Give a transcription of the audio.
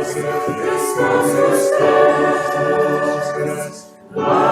Христос воскрес, слава